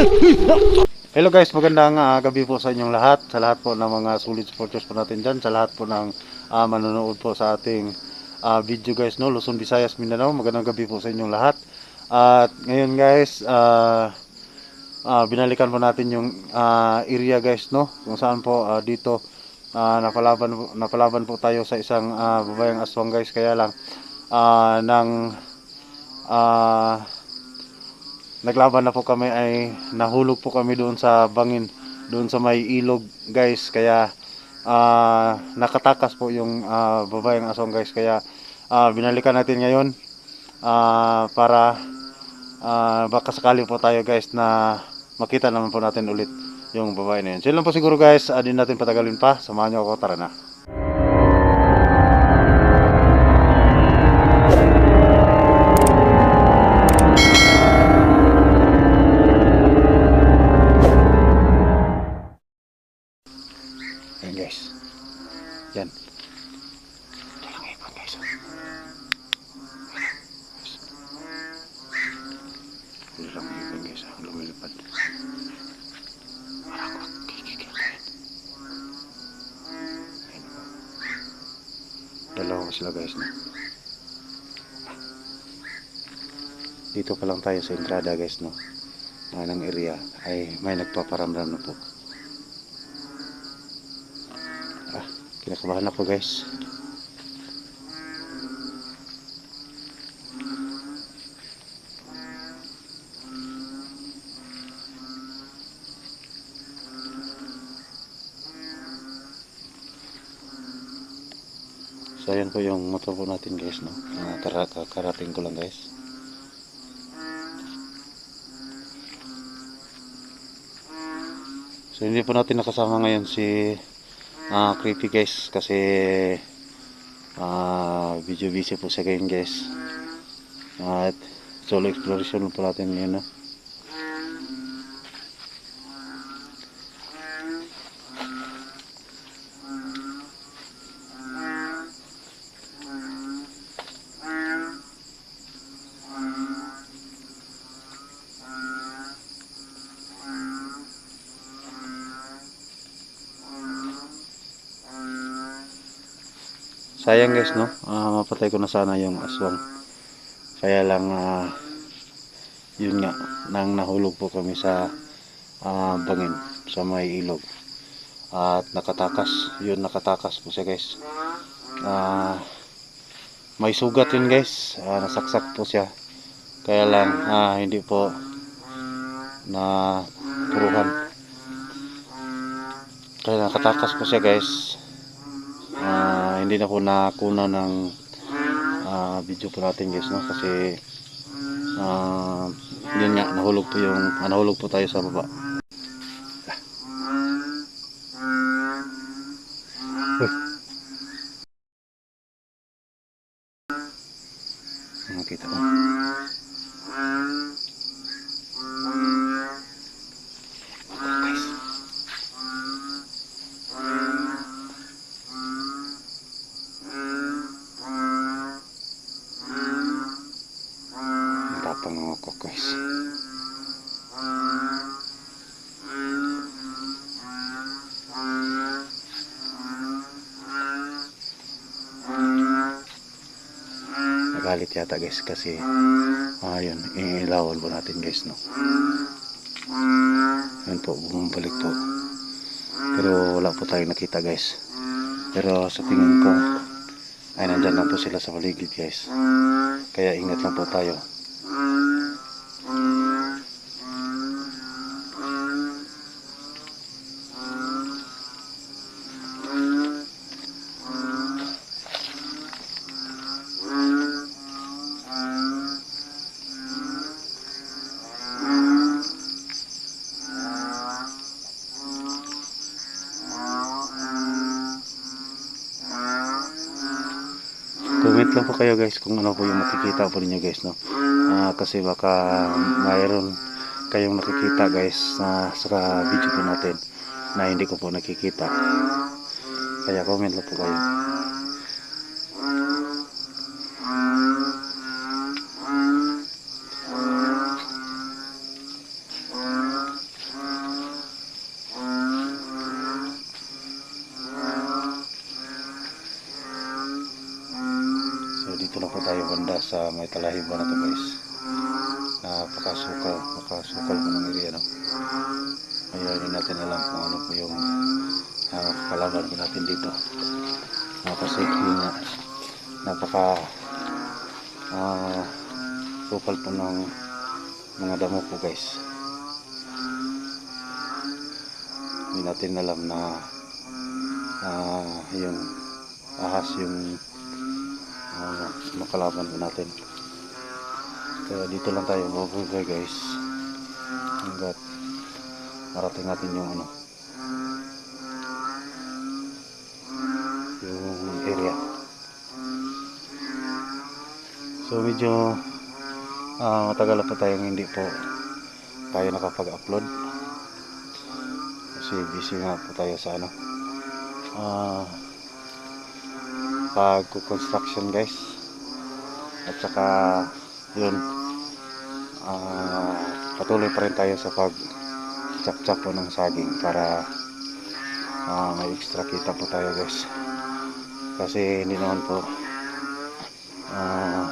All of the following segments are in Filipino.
Hello guys, magandang ah, gabi po sa inyong lahat. Sa lahat po ng mga solid supporters po natin dyan. Sa lahat po ng ah, manonood po sa ating ah, video guys, no? Luzon, Visayas, Mindanao. Magandang gabi po sa inyong lahat. At ngayon guys, ah, ah, binalikan po natin yung ah, area guys, no? Kung saan po ah, dito ah, napalaban, napalaban po tayo sa isang ah, babayang aswang guys. Kaya lang, ah, nang ah, naglaban na po kami ay nahulog po kami doon sa bangin doon sa may ilog guys kaya ah, nakatakas po yung ah, babayang asong guys kaya ah, binalikan natin ngayon ah, para ah, baka sakali po tayo guys na makita naman po natin ulit yung babae na yun. So lang po siguro guys, ah, di natin patagalin pa. Samahan nyo ako, tara na. Ayan guys. Yan. Ito lang ibon guys. oh. Ito lang guys. ah, Lumilipad. Parang kikikil ka yan. Ayan sila guys. No? Dito pa lang tayo sa entrada guys. No? Ah, ng area ay may nagpaparamdam na po. Ah, kinakabahan ako guys. So po yung motor po natin guys no. Uh, kara kakarating ko lang guys. So hindi po natin nakasama ngayon si ah creepy guys kasi ah video busy po siya ngayon guys. At solo exploration po natin ngayon no. Sayang guys no, Ah, mapatay ko na sana yung aswang. Kaya lang ah, yun nga, nang nahulog po kami sa ah, bangin, sa may ilog. At nakatakas, yun nakatakas po siya guys. Ah, may sugat yun guys, Ah, nasaksak po siya. Kaya lang ah, hindi po na puruhan. Kaya nakatakas po siya guys. Hindi na po nakuna ng ah, video po natin guys no? Kasi ah, yun nga nahulog po yung ah, nahulog po tayo sa baba. Nakita ko guys Guys. Nagalit yata guys kasi ayun, inilawan po natin guys no. Yan po, bumabalik po. Pero wala po tayong nakita guys. Pero sa tingin ko ay nandyan lang po sila sa paligid guys. Kaya ingat lang po tayo. Comment lang po kayo guys kung ano po yung makikita po ninyo guys no. Ah, kasi baka mayroon kayong nakikita guys na sa video po natin na hindi ko po nakikita. Kaya comment lang po kayo. Po tayo banda sa may talahiban na to guys. Napakasukal, napakasukal po ng area no. Ngayon hindi natin alam kung ano po yung uh, kalaban po natin dito. Napasafety nga. Napaka ah sukal po ng mga damo po guys. Hindi natin alam na ah yung ahas yung uh, makalaban natin. Kaya dito lang tayo mabubuhay guys. Hanggat marating natin yung ano yung area. So medyo ah matagal na tayong hindi po tayo nakapag-upload. Kasi busy nga po tayo sa ano ah pag-construction guys. At saka yun ah patuloy pa rin tayo sa pag chap-chap po ng saging para ah, may extra kita po tayo guys. Kasi hindi naman po ah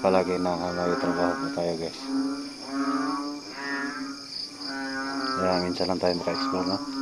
palagi na may trabaho po tayo guys. Kaya minsan lang tayo maka-explore no.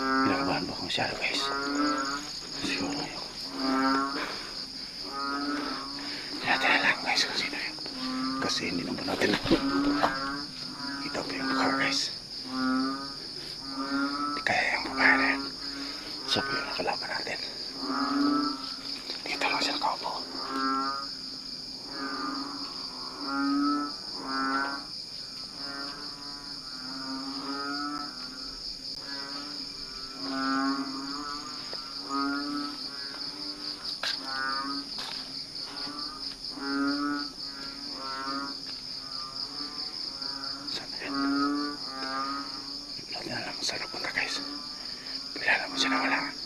Pinakabahan po kung siya guys. Siguro yung... Natin na guys kung sino yun. Kasi hindi naman natin... Kita po yung mukha guys. Hindi kaya yung babae na yun. Siya po yung nakalaban natin. Dito lang siya nakaupo. Hindi natin alam kung saan napunta guys. Bigla